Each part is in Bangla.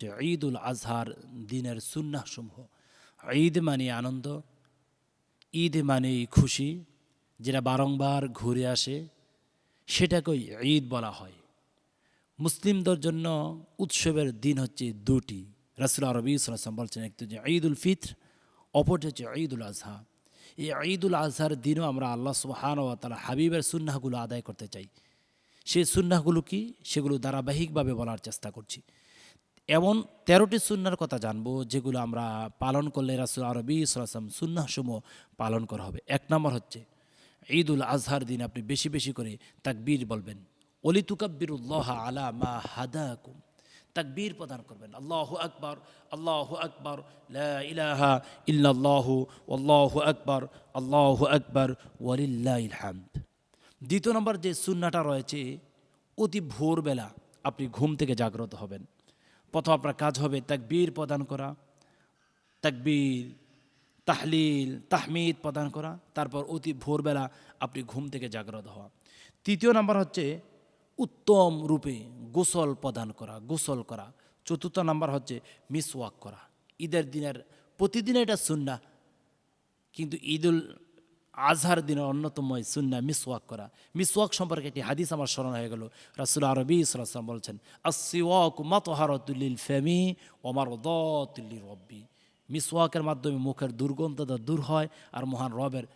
যে ঈদুল আজহার দিনের সুন্নাহসমূহ। ঈদ মানে আনন্দ, ঈদ মানে খুশি, যেটা বারংবার ঘুরে আসে, সেটাকেই ঈদ বলা হয়। মুসলিমদের জন্য উৎসবের দিন হচ্ছে দুটি। রাসুল আরবি সাল্লাম বলছেন একটু যে ঈদুল ফিত্র, অপরটি হচ্ছে ঈদুল আজহা। এই ঈদুল আজহার দিনও আমরা আল্লাহ সুবহান ও তালা হাবিবের সুন্নাহগুলো আদায় করতে চাই। সেই সুন্নাহগুলো কি? সেগুলো ধারাবাহিকভাবে বলার চেষ্টা করছি। এমন তেরোটি সুন্নার কথা জানব, যেগুলো আমরা পালন করলে রাসুল আরবি সাল্লাম সুন্নাহসমূহ পালন করা হবে। এক নম্বর হচ্ছে ঈদ উল আজহার দিন আপনি বেশি বেশি করে তাকবীর বলবেন। অলি তুকাব্বিরুল্লাহ আলা মা হাদাকুম। তাকবীর প্রদান করবেন। আল্লাহ আকবর আল্লাহ আকবর ইলাহা ইল্লাল্লাহু আল্লাহু আকবর, আল্লাহ আকবর, ওয়ালিল্লাহিল হামদ। দ্বিতীয় নম্বর যে সুন্নাটা রয়েছে, অতি ভোরবেলা আপনি ঘুম থেকে জাগ্রত হবেন। প্রথম আপনার কাজ হবে, তাকবীর প্রদান করা, তাকবীর, তাহলিল, তাহমিদ প্রদান করা, তারপর অতি ভোরবেলা আপনি ঘুম থেকে জাগ্রত হওয়া। তৃতীয় নাম্বার হচ্ছে উত্তম রূপে গোসল প্রদান করা, গোসল করা। চতুর্থ নাম্বার হচ্ছে মিসওয়াক করা। ঈদের দিনের প্রতিদিন এটা সুন্না কিন্তু ঈদুল আজহার দিনের অন্যতম সুন্না মিসওয়াক করা। মিসওয়াক সম্পর্কে একটি হাদিস আমার স্মরণ হয়ে গেল। রাসুল আরবি ইসলাম বলছেন আসিওয়াক মাতহারতুল্লিল ফেমি ওমার দতুল্লি রব্বি মিসওয়াকের মাধ্যমে মুখের দুর্গন্ধতা দূর হয় আর মহান রবের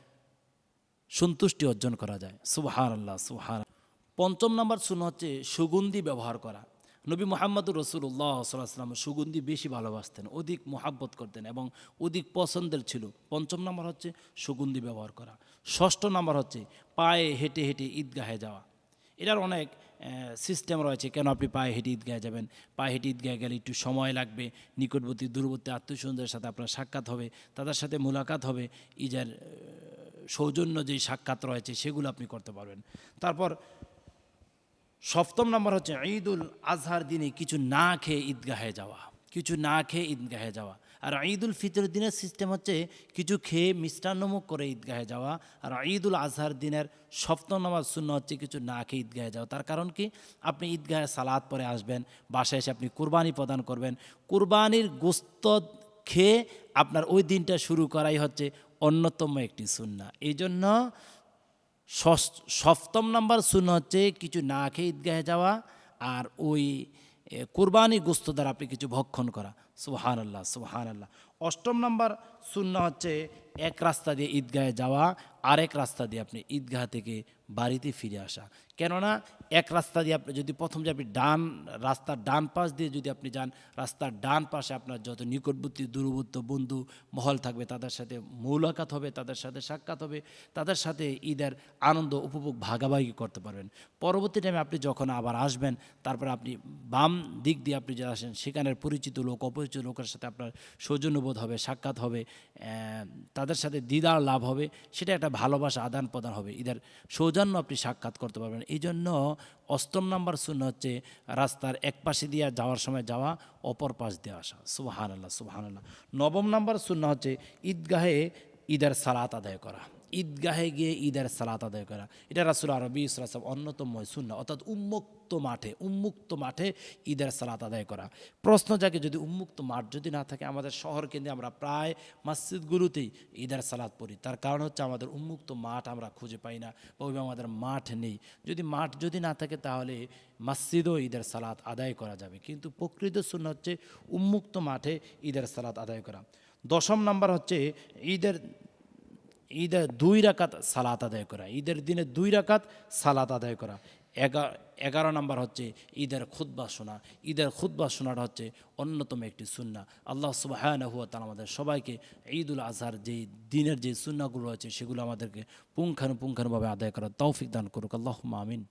সন্তুষ্টি অর্জন করা যায়। সুবহান আল্লাহ সুবহান পঞ্চম নম্বর শূন্য হচ্ছে সুগন্ধি ব্যবহার করা। নবী মোহাম্মদুর রসুল্লাহ সাল্লাম সুগন্ধি বেশি ভালোবাসতেন, অধিক মোহাব্বত করতেন এবং অধিক পছন্দের ছিল। পঞ্চম নম্বর হচ্ছে সুগন্ধি ব্যবহার করা। ষষ্ঠ নম্বর হচ্ছে পায়ে হেঁটে হেঁটে ঈদগাহে যাওয়া। এটার অনেক সিস্টেম রয়েছে কেন আপনি পায়ে হেঁটে ঈদগাহে যাবেন? পায়ে হেঁটে ঈদগাহে গেলে একটু সময় লাগবে, নিকটবর্তী, দূরবর্তী আত্মীয়স্বজনদের সাথে আপনার সাক্ষাৎ হবে, তাদের সাথে মোলাকাত হবে, ঈদের সৌজন্য যেই সাক্ষাৎ রয়েছে সেগুলো আপনি করতে পারবেন। তারপর সপ্তম নম্বর হচ্ছে ঈদুল আজহার দিনে কিছু না খেয়ে ঈদগাহে যাওয়া, কিছু না খেয়ে ঈদগাহে যাওয়া। আর ঈদুল ফিতর দিনের সিস্টেম হচ্ছে কিছু খেয়ে মিষ্টান্নমুখ করে ঈদগাহে যাওয়া। আর ঈদুল আজহার দিনের সপ্তম নম্বর শূন্য হচ্ছে কিছু না খেয়ে ঈদগাহে যাওয়া। তার কারণ কি? আপনি ঈদগাহে সালাদ পরে আসবেন, বাসায় এসে আপনি কুরবানি প্রদান করবেন। কুরবানির গোস্ত খেয়ে আপনার ওই দিনটা শুরু করাই হচ্ছে অন্যতম একটি সুন্না এই জন্য সপ্তম নাম্বার শূন্য হচ্ছে কিছু না খেয়ে ঈদগাহে যাওয়া আর ওই কোরবানি গোস্ত দ্বারা আপনি কিছু ভক্ষণ করা। সুহান আল্লাহ সুহান আল্লাহ অষ্টম নাম্বার শূন্য হচ্ছে এক রাস্তা দিয়ে ঈদগাহে যাওয়া, আরেক রাস্তা দিয়ে আপনি ঈদগাহ থেকে বাড়িতে ফিরে আসা। কেননা এক রাস্তা দিয়ে আপনি যদি প্রথম যে আপনি ডান রাস্তার ডান পাশ দিয়ে যদি আপনি যান, রাস্তার ডান পাশে আপনার যত নিকটবর্তী, দূরবর্তী বন্ধু মহল থাকবে, তাদের সাথে মৌলাকাত হবে, তাদের সাথে সাক্ষাৎ হবে, তাদের সাথে ঈদের আনন্দ, উপভোগ, ভাগাভাগি করতে পারবেন। পরবর্তী টাইমে আপনি যখন আবার আসবেন, তারপর আপনি বাম দিক দিয়ে আপনি যে আসেন সেখানের পরিচিত লোক, অপরিচিত লোকের সাথে আপনার সৌজন্যবোধ হবে, সাক্ষাৎ হবে তাদের সাথে দিদার লাভ হবে, সেটা একটা ভালোবাসা আদান প্রদান হবে ঈদের সৌজন্য আপনি সাক্ষাৎ করতে পারবেন। এই জন্য অষ্টম নাম্বার শূন্য হচ্ছে রাস্তার এক পাশে দিয়ে যাওয়ার সময় যাওয়া, অপর পাশ দিয়ে আসা। সুবাহান আল্লাহ সুবাহান আল্লাহ নবম নাম্বার শূন্য হচ্ছে ঈদগাহে ঈদের সালাত আদায় করা। ঈদগাহে গিয়ে ঈদের সালাত আদায় করা। এটা রাসুল আরবি ইসলাম অন্যতম শূন্য অর্থাৎ উন্মুক্ত মাঠে উন্মুক্ত মাঠে ঈদের সালাত আদায় করা। প্রশ্ন জাগে, যদি উন্মুক্ত মাঠ যদি না থাকে, আমাদের শহর কেন্দ্রে আমরা প্রায় মসজিদগুলোতেই ঈদের সালাত পড়ি। তার কারণ হচ্ছে আমাদের উন্মুক্ত মাঠ আমরা খুঁজে পাই না বা ওইভাবে আমাদের মাঠ নেই। যদি মাঠ যদি না থাকে, তাহলে মসজিদও ঈদের সালাত আদায় করা যাবে। কিন্তু প্রকৃত শূন্য হচ্ছে উন্মুক্ত মাঠে ঈদের সালাত আদায় করা। দশম নাম্বার হচ্ছে ঈদের ঈদের দুই রাকাত সালাত আদায় করা, ঈদের দিনে দুই রাকাত সালাত আদায় করা। এগারো নম্বর হচ্ছে ঈদের খুদ্া শোনা। ঈদের খুদ্া শোনাটা হচ্ছে অন্যতম একটি সুন্না। আল্লাহ সুবাহ তারা আমাদের সবাইকে ঈদুল আজহার যে দিনের যে সুন্নাগুলো আছে সেগুলো আমাদেরকে পুঙ্খানুপুঙ্খানুভাবে আদায় করার তৌফিক দান করুক। আল্লাহ আমিন।